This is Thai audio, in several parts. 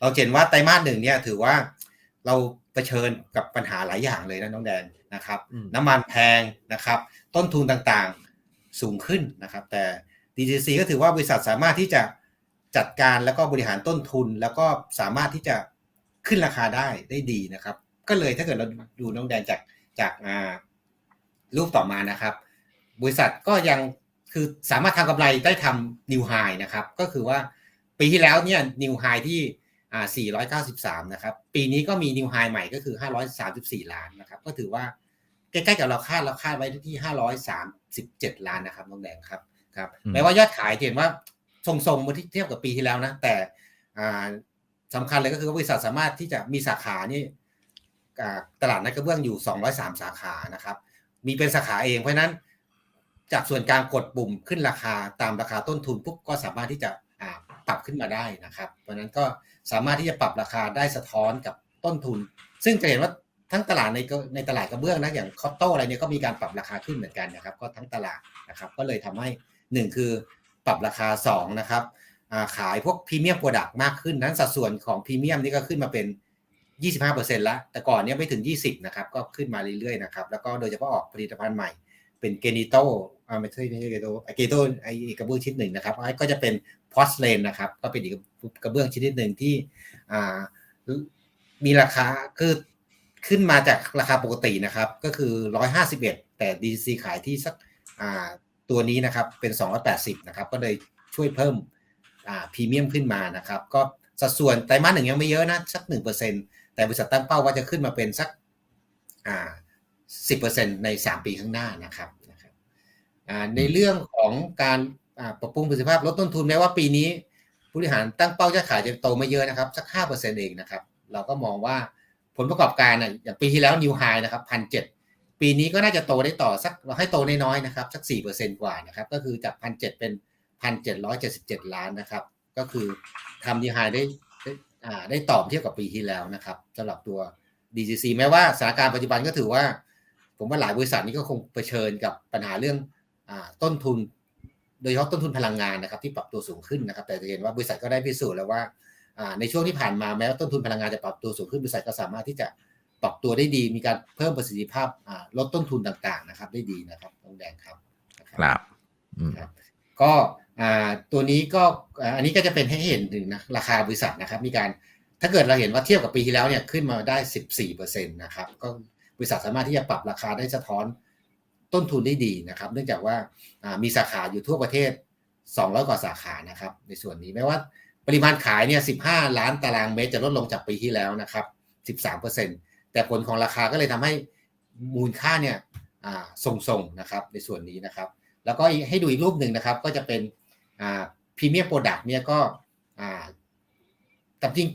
เราเห็นว่าไตรมาสหนึ่งเนี่ยถือว่าเราเผชิญกับปัญหาหลายอย่างเลยนะน้องแดงนะครับ น้ำมันแพงนะครับ ต้นทุนต่างๆสูงขึ้นนะครับ แต่ DTC ก็ถือว่าบริษัทสามารถที่จะจัดการแล้วก็บริหารต้นทุน แล้วก็สามารถที่จะขึ้นราคาได้ได้ดีนะครับ ก็เลยถ้าเกิดเราดูน้องแดงจากจากรูปต่อมานะครับ บริษัทก็ยังคือสามารถทำกำไรได้ทำนิวไฮนะครับ ก็คือว่าปีที่แล้วเนี่ยนิวไฮที่ อ่า493 นะครับ ปีนี้ก็มีนิวไฮใหม่ก็คือ 534 ล้านนะครับ ก็ถือว่าใกล้ๆกับเราคาดเราคาดไว้ที่ 537 ล้านนะครับน้องแดงครับครับแม้ว่ายอดขายเห็นว่าทรงๆเมื่อเทียบกับปีที่แล้วนะ แต่สำคัญเลยก็คือบริษัทสามารถที่จะมีสาขานี่ตลาดนัดกระเบื้องอยู่ 203 สาขานะครับ มีเป็นสาขาเองเพราะนั้น จากส่วนการกดปุ่มขึ้นราคาตามราคาต้นทุนปุ๊บก็สามารถที่จะปรับขึ้นมาได้นะครับ เพราะนั้นก็ สามารถที่จะปรับราคาได้สะท้อนกับต้นทุน ซึ่งจะเห็นว่าทั้งตลาดในในตลาดกระเบื้องนะอย่างคอตโต้อะไรเนี่ยก็มีการปรับราคาขึ้นเหมือนกันนะครับ ก็ทั้งตลาดนะครับ ก็เลยทำให้หนึ่งคือปรับราคา2นะครับขายพวกพรีเมียมโปรดักต์มากขึ้นนั้นสัดส่วนของพรีเมียมนี่ก็ขึ้นมาเป็น 25%แล้ว แต่ก่อนเนี้ยไม่ถึง 20 นะครับ ก็ขึ้นมาเรื่อยๆนะครับ แล้วก็โดยเฉพาะออกผลิตภัณฑ์ใหม่ เป็นเกนิโต ไม่ใช่ไม่ใช่เกนิโตเกโตไอกระเบื้องชิ้นหนึ่งนะครับก็จะเป็นพอสเลนนะครับ ก็เป็นอีกกระเบื้องชนิดหนึ่งที่อ่ามีราคาคือขึ้นมาจากราคาปกตินะครับ ก็คือ 151 แต่ DC ขายที่สักอ่าตัวนี้นะครับเป็น 280 นะครับ ก็เลยช่วยเพิ่มอ่าพรีเมียมขึ้นมานะครับ ก็สัดส่วนไตรมาสหนึ่งยังไม่เยอะนะสัก 1%แต่บริษัทตั้งเป้าว่าจะขึ้นมาเป็นสักอ่า10%ใน 3 ปีข้างหน้านะครับ ในเรื่องของการปรับปรุงประสิทธิภาพลดต้นทุนแม้ว่าปีนี้ผู้บริหารตั้งเป้าจะขายจะโตไม่เยอะนะครับ สัก5%เองนะครับ เราก็มองว่าผลประกอบการอะอย่างปีที่แล้วนิวไฮนะครับพันเปีนี้ก็น่าจะโตได้ต่อสักเราให้โตน้อยๆนะครับ สักสี่เปอร์เซ็นกว่านะครับก็คือจากพันเจ็ดเป็นพันเจ็ดร้อยเจ็ดสิบเจ็ดล้านนะครับ ก็คือทำดีไฮได้ได้อ่าได้ตอบเทียบกับปีที่แล้วนะครับสำหรับตัว DCC แม้ว่าสถานการณ์ปัจจุบันก็ถือว่า ผมว่าหลายบริษัทนี้ก็คงเผชิญกับปัญหาเรื่อง ต้นทุน โดยเฉพาะต้นทุนพลังงานนะครับ ที่ปรับตัวสูงขึ้นนะครับ แต่จะเห็นว่าบริษัทก็ได้พิสูจน์แล้วว่าในช่วงที่ผ่านมาแม้ว่าต้นทุนพลังงานจะปรับตัวสูงขึ้นบริษัทก็สามารถที่จะปรับตัวได้ดี มีการเพิ่มประสิทธิภาพลดต้นทุนต่างๆ นะครับ ได้ดีนะครับต้องแดงครับครับ ก็ตัวนี้ก็อันนี้ก็จะเป็นให้เห็นถึงนะราคาบริษัทนะครับ มีการถ้าเกิดเราเห็นว่าเทียบกับปีที่แล้วเนี่ยขึ้นมาได้ 14%นะครับก็บริษัทสามารถที่จะปรับราคาได้สะท้อน ต้นทุนได้ดีนะครับ เนื่องจากว่ามีสาขาอยู่ทั่วประเทศ 200 กว่าสาขานะครับ ในส่วนนี้แม้ว่าปริมาณขายเนี่ย 15 ล้านตารางเมตรจะลดลงจากปีที่แล้วนะครับ 13%แต่ผลของราคาก็เลยทำให้มูลค่าเนี่ยทรงๆนะครับในส่วนนี้นะครับ แล้วก็ให้ดูอีกรูปหนึ่งนะครับ ก็จะเป็นพรีเมียมโปรดักต์เนี่ยก็แต่จริง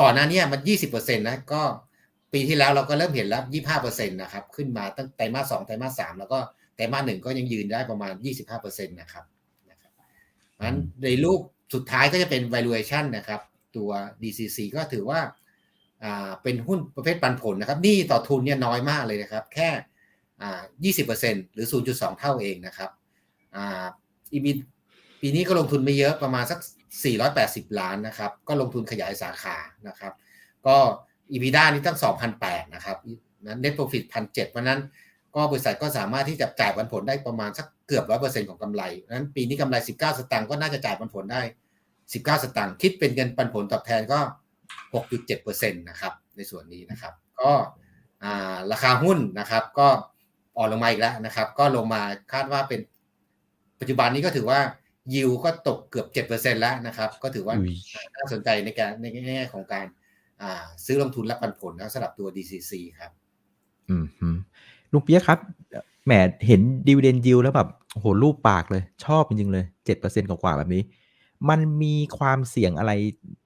ก่อนหน้านี้มัน 20%นะก็ ปีที่แล้วเราก็เริ่มเห็นแล้ว 25%นะครับ ขึ้นมาตั้งไตรมาสสองไตรมาสสามแล้วก็ไตรมาสหนึ่งก็ยังยืนได้ประมาณ 25%นะครับนะครับงั้นในรูปสุดท้ายก็จะเป็น valuation นะครับ ตัว DCC ก็ถือว่าเป็นหุ้นประเภทปันผลนะครับนี่ต่อทุนเนี่ยน้อยมากเลยนะครับ แค่ยี่สิบเปอร์เซ็นหรือ 0.2 เท่าเองนะครับอีบีปีนี้ก็ลงทุนไม่เยอะประมาณสัก 480 ล้านนะครับ ก็ลงทุนขยายสาขานะครับ ก็ อีบีด้านี่ตั้ง2,008นะครับนั้นเน็ตโปรฟิตพันเเพราะนั้นก็บริษัทก็สามารถที่จะจ่ายปันผลได้ประมาณสักเกือบร้อยเปอร์เซ็นของกำไรนั้นปีนี้กำไร 19 สตางค์ก็น่าจะจ่ายปันผลได้ 19 สตางค์คิดเป็นเงินปันผลตอบแทนก็ 6.7%นะครับในส่วนนี้นะครับ ก็ราคาหุ้นนะครับ ก็อ่อนลงมาอีกแล้วนะครับ ก็ลงมาคาดว่าเป็นปัจจุบันนี้ก็ถือว่ายิวก็ตกเกือบ 7%แล้วนะครับ ก็ถือว่าน่าสนใจในการในแง่ของการ ซื้อลงทุนและปันผลนะสำหรับตัว DCC ครับ อืมลุงเปียกครับแหมเห็นดีเวเดนยิวแล้วแบบโหรูปปากเลย ชอบจริงๆเลยเจ็ดเปอร์เซ็นต์กว่าแบบนี้ มันมีความเสี่ยงอะไร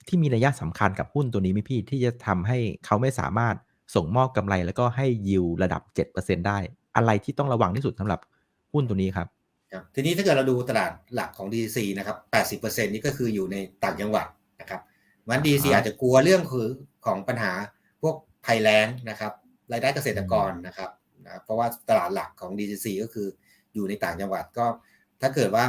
ที่มีระยะสำคัญกับหุ้นตัวนี้ไหมพี่ ที่จะทำให้เขาไม่สามารถส่งมอบกำไรแล้วก็ให้ยิวระดับ7%ได้ อะไรที่ต้องระวังที่สุดสำหรับหุ้นตัวนี้ครับครับทีนี้ถ้าเกิดเราดูตลาดหลักของ DC นะครับ80%นี้ก็คืออยู่ในต่างจังหวัดนะครับ วัน DC อาจจะกลัวเรื่องคือของปัญหาพวกภัยแล้งนะครับรายได้เกษตรกรนะครับเพราะว่าตลาดหลักของ DCC ก็คืออยู่ในต่างจังหวัดก็ ถ้าเกิดว่า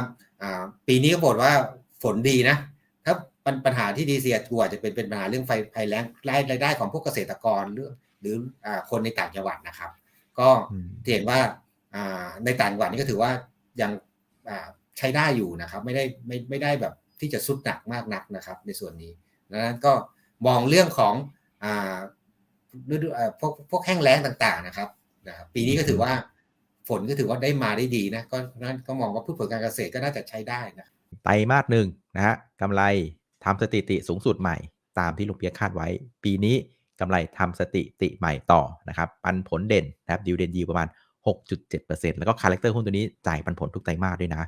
ปีนี้ก็บอกว่าฝนดีนะถ้าปัญปัญหาที่ดีเซียกลัวจะเป็นเป็นปัญหาเรื่องไฟภัยแล้งรายรายได้ของพวกเกษตรกรหรือหรืออ่าคนในต่างจังหวัดนะครับ ก็อืมเห็นว่าอ่าในต่างจังหวัดนี่ก็ถือว่ายังอ่าใช้ได้อยู่นะครับ ไม่ได้ไม่ไม่ได้แบบที่จะสุดหนักมากนักนะครับ ในส่วนนี้ดัง นั้นก็มองเรื่องของอ่าฤดูพวกพวกแห้งแล้งต่าง ๆนะครับนะปีนี้ก็ถือว่าฝนก็ถือว่าได้มาได้ดีนะก็นั้นก็มองว่าพืชผลการเกษตรก็น่าจะใช้ได้นะไตรมาสหนึ่งนะฮะกำไรทำสถิติสูงสุดใหม่ ตามที่ลุงเปียคาดไว้ ปีนี้กำไรทำสถิติใหม่ต่อนะครับปันผลเด่นนะครับดิวเดนยิวประมาณ 6.7%แล้วก็คาแรคเตอร์หุ้นตัวนี้จ่ายปันผลทุกไตรมาสด้วยนะ